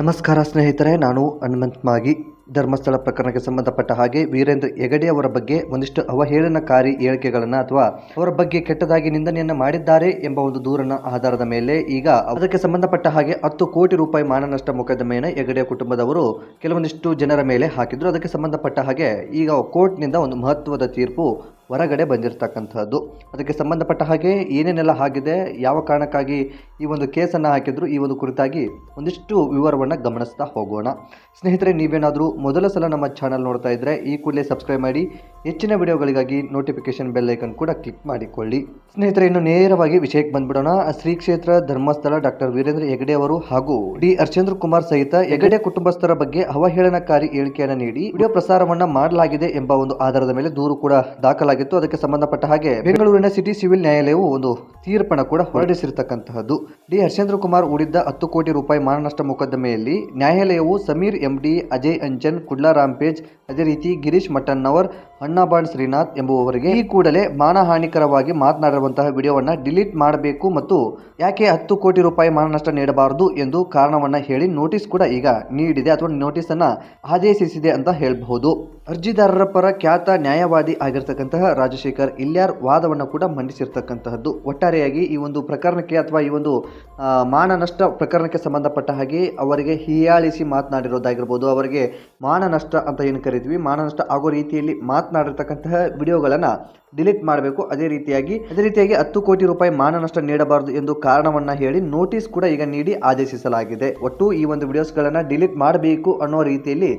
ನಮಸ್ಕಾರ ಸ್ನೇಹಿತರೆ, ನಾನು ಹನುಮಂತ್ ಮಾಗಿ ಧರ್ಮಸ್ಥಳ ಪ್ರಕರಣಕ್ಕೆ ಸಂಬಂಧಪಟ್ಟ ಹಾಗೆ ವೀರೇಂದ್ರ ಹೆಗಡೆ ಅವರ ಬಗ್ಗೆ ಒಂದಿಷ್ಟು ಅವಹೇಳನಕಾರಿ ಹೇಳಿಕೆಗಳನ್ನು ಅಥವಾ ಅವರ ಬಗ್ಗೆ ಕೆಟ್ಟದಾಗಿ ನಿಂದನೆಯನ್ನು ಮಾಡಿದ್ದಾರೆ ಎಂಬ ಒಂದು ದೂರನ ಆಧಾರದ ಮೇಲೆ ಈಗ ಅದಕ್ಕೆ ಸಂಬಂಧಪಟ್ಟ ಹಾಗೆ ಹತ್ತು ಕೋಟಿ ರೂಪಾಯಿ ಮಾನನಷ್ಟ ಮೊಕದ್ದಮೆಯನ್ನು ಹೆಗಡೆ ಕುಟುಂಬದವರು ಕೆಲವೊಂದಿಷ್ಟು ಜನರ ಮೇಲೆ ಹಾಕಿದ್ರು. ಅದಕ್ಕೆ ಸಂಬಂಧಪಟ್ಟ ಹಾಗೆ ಈಗ ಕೋರ್ಟ್ನಿಂದ ಒಂದು ಮಹತ್ವದ ತೀರ್ಪು ಹೊರಗಡೆ ಬಂದಿರತಕ್ಕಂಥದ್ದು. ಅದಕ್ಕೆ ಸಂಬಂಧಪಟ್ಟ ಹಾಗೆ ಏನೇನೆಲ್ಲ ಆಗಿದೆ, ಯಾವ ಕಾರಣಕ್ಕಾಗಿ ಈ ಒಂದು ಕೇಸನ್ನು ಹಾಕಿದ್ರು, ಈ ಒಂದು ಕುರಿತಾಗಿ ಒಂದಿಷ್ಟು ವಿವರವನ್ನು ಗಮನಿಸ್ತಾ ಹೋಗೋಣ. ಸ್ನೇಹಿತರೆ, ನೀವೇನಾದರೂ ಮೊದಲ ಸಲ ನಮ್ಮ ಚಾನಲ್ ನೋಡ್ತಾ ಇದ್ದರೆ ಈ ಕೂಡಲೇ ಸಬ್ಸ್ಕ್ರೈಬ್ ಮಾಡಿ, ಹೆಚ್ಚಿನ ವಿಡಿಯೋಗಳಿಗಾಗಿ ನೋಟಿಫಿಕೇಶನ್ ಬೆಲ್ ಐಕನ್ ಕೂಡ ಕ್ಲಿಕ್ ಮಾಡಿಕೊಳ್ಳಿ. ಸ್ನೇಹಿತರೆ, ಇನ್ನು ನೇರವಾಗಿ ವಿಷಯಕ್ಕೆ ಬಂದ್ಬಿಡೋಣ. ಶ್ರೀ ಕ್ಷೇತ್ರ ಧರ್ಮಸ್ಥಳ ಡಾಕ್ಟರ್ ವೀರೇಂದ್ರ ಹೆಗಡೆ ಅವರು ಹಾಗೂ ಡಿ ಹರ್ಷೇಂದ್ರ ಕುಮಾರ್ ಸಹಿತ ಹೆಗಡೆ ಕುಟುಂಬಸ್ಥರ ಬಗ್ಗೆ ಅವಹೇಳನಕಾರಿ ಹೇಳಿಕೆಯನ್ನು ನೀಡಿ, ವಿಡಿಯೋ ಪ್ರಸಾರವನ್ನು ಮಾಡಲಾಗಿದೆ ಎಂಬ ಒಂದು ಆಧಾರದ ಮೇಲೆ ದೂರು ಕೂಡ ದಾಖಲಾಗಿತ್ತು. ಅದಕ್ಕೆ ಸಂಬಂಧಪಟ್ಟ ಹಾಗೆ ಬೆಂಗಳೂರಿನ ಸಿಟಿ ಸಿವಿಲ್ ನ್ಯಾಯಾಲಯವು ಒಂದು ತೀರ್ಪನ್ನು ಕೂಡ ಹೊರಡಿಸಿರತಕ್ಕಂತಹದ್ದು. ಡಿ. ಹರ್ಷೇಂದ್ರ ಕುಮಾರ್ ಹೂಡಿದ್ದ ಹತ್ತು ಕೋಟಿ ರೂಪಾಯಿ ಮಾನನಷ್ಟ ಮೊಕದ್ದಮೆಯಲ್ಲಿ ನ್ಯಾಯಾಲಯವು ಸಮೀರ್ ಎಂಡಿ ಅಜಯ್ ಅಂಚನ್, ಕುಡ್ಲಾ ರಾಮ್ಪೇಜ್ ಅದೇ ರೀತಿ ಗಿರೀಶ್ ಮಟ್ಟಣ್ಣವರ್ ಅಣ್ಣಾಬಾಣ್ ಶ್ರೀನಾಥ್ ಎಂಬುವವರಿಗೆ ಈ ಕೂಡಲೇ ಮಾನಹಾನಿಕರವಾಗಿ ಮಾತನಾಡಿರುವಂತಹ ವಿಡಿಯೋವನ್ನು ಡಿಲೀಟ್ ಮಾಡಬೇಕು ಮತ್ತು ಯಾಕೆ ಹತ್ತು ಕೋಟಿ ರೂಪಾಯಿ ಮಾನನಷ್ಟ ನೀಡಬಾರದು ಎಂದು ಕಾರಣವನ್ನು ಹೇಳಿ ನೋಟಿಸ್ ಕೂಡ ಈಗ ನೀಡಿದೆ ಅಥವಾ ನೋಟಿಸ್ ಅನ್ನ ಆದೇಶಿಸಿದೆ ಅಂತ ಹೇಳಬಹುದು. ಅರ್ಜಿದಾರರ ಪರ ಖ್ಯಾತ ನ್ಯಾಯವಾದಿ ಆಗಿರ್ತಕ್ಕಂತಹ ರಾಜಶೇಖರ್ ಇಲ್ಯಾರ್ ವಾದವನ್ನು ಕೂಡ ಮಂಡಿಸಿರ್ತಕ್ಕಂತಹದ್ದು. ಒಟ್ಟಾರೆಯಾಗಿ ಈ ಒಂದು ಪ್ರಕರಣಕ್ಕೆ ಅಥವಾ ಈ ಒಂದು ಮಾನನಷ್ಟ ಪ್ರಕರಣಕ್ಕೆ ಸಂಬಂಧಪಟ್ಟ ಹಾಗೆ ಅವರಿಗೆ ಹೀಯಾಳಿಸಿ ಮಾತನಾಡಿರೋದಾಗಿರ್ಬೋದು. ಅವರಿಗೆ ಮಾನನಷ್ಟ ಅಂತ ಏನು ಕರಿತೀವಿ? ಮಾನನಷ್ಟ ಆಗೋ ರೀತಿಯಲ್ಲಿ ಮಾತನಾಡಿರ್ತಕ್ಕಂತಹ ವಿಡಿಯೋಗಳನ್ನು ಡಿಲೀಟ್ ಮಾಡಬೇಕು. ಅದೇ ರೀತಿಯಾಗಿ ಅದೇ ರೀತಿಯಾಗಿ ಹತ್ತು ಕೋಟಿ ರೂಪಾಯಿ ಮಾನನಷ್ಟ ನೀಡಬಾರದು ಎಂದು ಕಾರಣವನ್ನ ಹೇಳಿ ನೋಟಿಸ್ ಕೂಡ ಈಗ ನೀಡಿ ಆದೇಶಿಸಲಾಗಿದೆ. ಒಟ್ಟು ಈ ಒಂದು ವಿಡಿಯೋಸ್ಗಳನ್ನು ಡಿಲೀಟ್ ಮಾಡಬೇಕು ಅನ್ನೋ ರೀತಿಯಲ್ಲಿ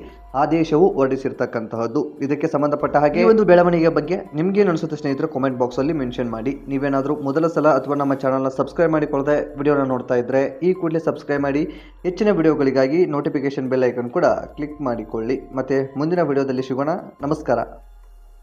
ಆದೇಶವು ಹೊರಡಿಸಿರ್ತಕ್ಕಂತಹದ್ದು. ಇದಕ್ಕೆ ಸಂಬಂಧಪಟ್ಟ ಹಾಗೆ ಈ ಒಂದು ಬೆಳವಣಿಗೆ ಬಗ್ಗೆ ನಿಮ್ಗೇನು ಅನಿಸುತ್ತೆ ಸ್ನೇಹಿತರು ಕಾಮೆಂಟ್ ಬಾಕ್ಸ್ ಅಲ್ಲಿ ಮೆನ್ಷನ್ ಮಾಡಿ. ನೀವೇನಾದರೂ ಮೊದಲ ಸಲ ಅಥವಾ ನಮ್ಮ ಚಾನಲ್ನ ಸಬ್ಸ್ಕ್ರೈಬ್ ಮಾಡಿಕೊಳ್ಳದೆ ವಿಡಿಯೋನ ನೋಡ್ತಾ ಇದ್ರೆ ಈ ಕೂಡಲೇ ಸಬ್ಸ್ಕ್ರೈಬ್ ಮಾಡಿ. ಹೆಚ್ಚಿನ ವಿಡಿಯೋಗಳಿಗಾಗಿ ನೋಟಿಫಿಕೇಶನ್ ಬೆಲ್ ಐಕನ್ ಕೂಡ ಕ್ಲಿಕ್ ಮಾಡಿಕೊಳ್ಳಿ. ಮತ್ತೆ ಮುಂದಿನ ವಿಡಿಯೋದಲ್ಲಿ ಸಿಗೋಣ. ನಮಸ್ಕಾರ.